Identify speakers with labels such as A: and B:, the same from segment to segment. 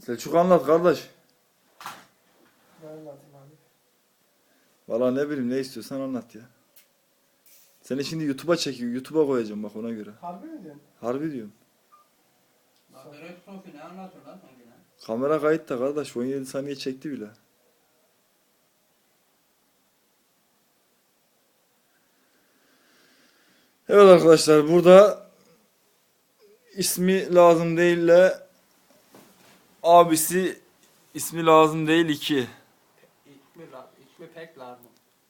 A: Selçuk anlat kardeş.
B: Ben anlatayım abi.
A: Valla ne bileyim ne istiyorsan anlat ya. Seni şimdi YouTube'a çekiyor. YouTube'a koyacağım bak ona göre.
B: Harbi mi diyorsun?
A: Harbi diyorum.
C: Bak direkt profi ne anlatıyor lan sanki lan?
A: Kamera kayıtta kardeş. 17 saniye çekti bile. Evet arkadaşlar burada ismi lazım değil de abisi ismi lazım değil 2.
C: İsmi, la, ismi pek lazım.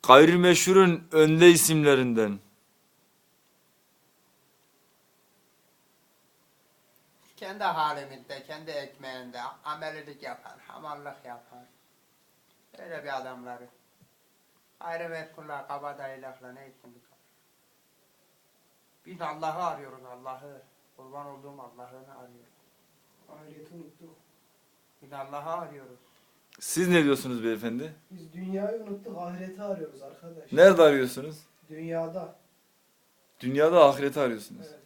A: Gayrimeşhurun önde isimlerinden.
C: Kendi halimizde, kendi ekmeğinde amelilik yapar, hamallık yapar. Öyle bir adamları. Ayrı meşguller, kabadayılarla ne kadar? Biz Allah'ı arıyoruz, Allah'ı. Kurban olduğum Allah'ını arıyoruz.
B: Ahireti unuttuk.
C: Allah'ı arıyoruz.
A: Siz ne diyorsunuz beyefendi?
B: Biz dünyayı unuttuk, ahireti arıyoruz arkadaş.
A: Nerede arıyorsunuz?
B: Dünyada.
A: Dünyada ahireti arıyorsunuz.
B: Evet.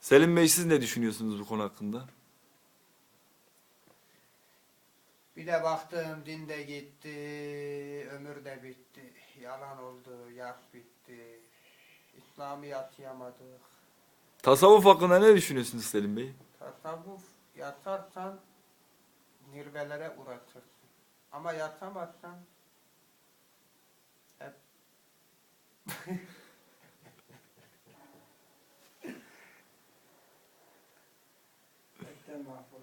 A: Selim Bey siz ne düşünüyorsunuz bu konu hakkında?
C: Bir de baktım din de gitti, ömür de bitti. Yalan oldu, yaş bitti. İslam'ı yatıyamadık.
A: Tasavvuf hakkında ne düşünüyorsunuz Selim Bey?
C: Tasavvuf yatarsan nirvelere uğratırsın. Ama yatamazsan hep
B: Beklenme abi.